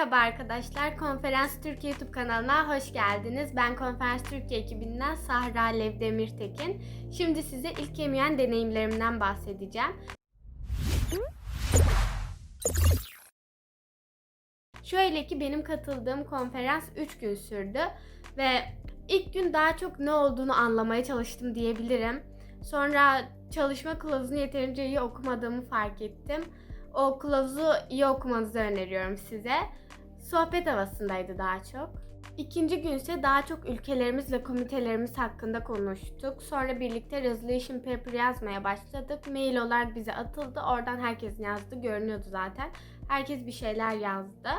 Merhaba arkadaşlar, Konferans Türkiye YouTube kanalına hoş geldiniz. Ben Konferans Türkiye ekibinden Sahra Lev Demirtekin. Şimdi size ilk yemeyen deneyimlerimden bahsedeceğim. Şöyle ki benim katıldığım konferans 3 gün sürdü ve ilk gün daha çok ne olduğunu anlamaya çalıştım diyebilirim. Sonra çalışma kılavuzunu yeterince iyi okumadığımı fark ettim. O kılavuzu iyi okumanızı öneriyorum size. Sohbet havasındaydı daha çok. İkinci gün ise daha çok ülkelerimiz ve komitelerimiz hakkında konuştuk. Sonra birlikte resolution paper yazmaya başladık. Mail olarak bize atıldı. Oradan herkesin yazdığı görünüyordu zaten. Herkes bir şeyler yazdı.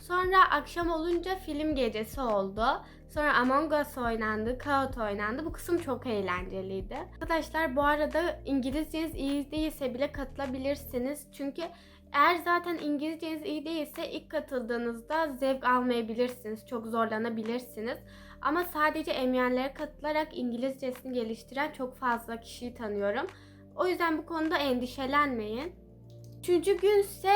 Sonra akşam olunca film gecesi oldu. Sonra Among Us oynandı, Kağıt oynandı. Bu kısım çok eğlenceliydi. Arkadaşlar bu arada İngilizceniz iyi değilse bile katılabilirsiniz. Çünkü eğer zaten İngilizceniz iyi değilse ilk katıldığınızda zevk almayabilirsiniz. Çok zorlanabilirsiniz. Ama sadece emyenlere katılarak İngilizcesini geliştiren çok fazla kişiyi tanıyorum. O yüzden bu konuda endişelenmeyin. Üçüncü günse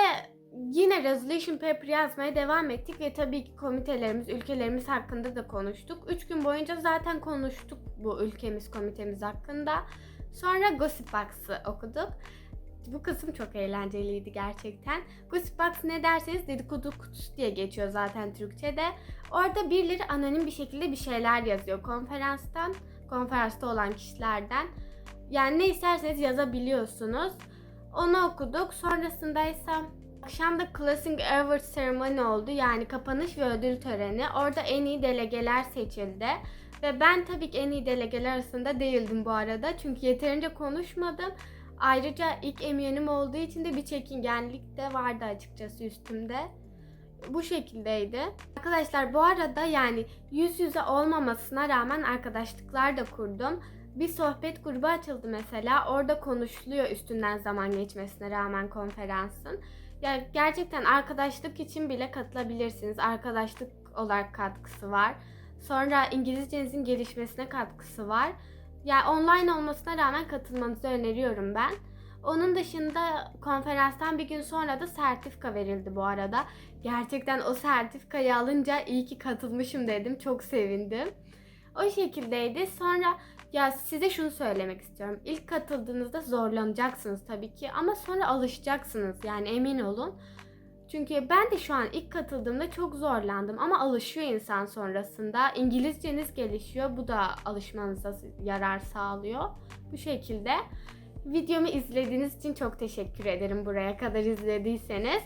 yine resolution paper yazmaya devam ettik ve tabii ki komitelerimiz, ülkelerimiz hakkında da konuştuk. Üç gün boyunca zaten konuştuk bu ülkemiz, komitemiz hakkında. Sonra Gossip Box'ı okuduk. Bu kısım çok eğlenceliydi gerçekten. Gossip Box ne derseniz dedikodu kutusu diye geçiyor zaten Türkçe'de. Orada birileri anonim bir şekilde bir şeyler yazıyor konferanstan, konferansta olan kişilerden. Yani ne isterseniz yazabiliyorsunuz. Onu okuduk. Sonrasında ise akşam da Closing Award Ceremony oldu. Yani kapanış ve ödül töreni. Orada en iyi delegeler seçildi. Ve ben tabii ki en iyi delegeler arasında değildim bu arada. Çünkü yeterince konuşmadım. Ayrıca ilk eminim olduğu için de bir çekingenlik de vardı açıkçası üstümde. Bu şekildeydi. Arkadaşlar bu arada yani yüz yüze olmamasına rağmen arkadaşlıklar da kurdum. Bir sohbet grubu açıldı mesela. Orada konuşuluyor üstünden zaman geçmesine rağmen konferansın. Ya gerçekten arkadaşlık için bile katılabilirsiniz. Arkadaşlık olarak katkısı var. Sonra İngilizcenizin gelişmesine katkısı var. Yani online olmasına rağmen katılmanızı öneriyorum ben. Onun dışında konferanstan bir gün sonra da sertifika verildi bu arada. Gerçekten o sertifikayı alınca iyi ki katılmışım dedim. Çok sevindim. O şekildeydi. Sonra ya size şunu söylemek istiyorum. İlk katıldığınızda zorlanacaksınız tabii ki ama sonra alışacaksınız. Yani emin olun. Çünkü ben de şu an ilk katıldığımda çok zorlandım ama alışıyor insan sonrasında. İngilizceniz gelişiyor. Bu da alışmanıza yarar sağlıyor. Bu şekilde. Videomu izlediğiniz için çok teşekkür ederim buraya kadar izlediyseniz.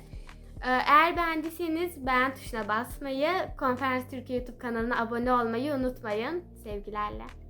Ee, Eğer beğendiyseniz beğen tuşuna basmayı, Konferans Türkiye YouTube kanalına abone olmayı unutmayın. Sevgilerle.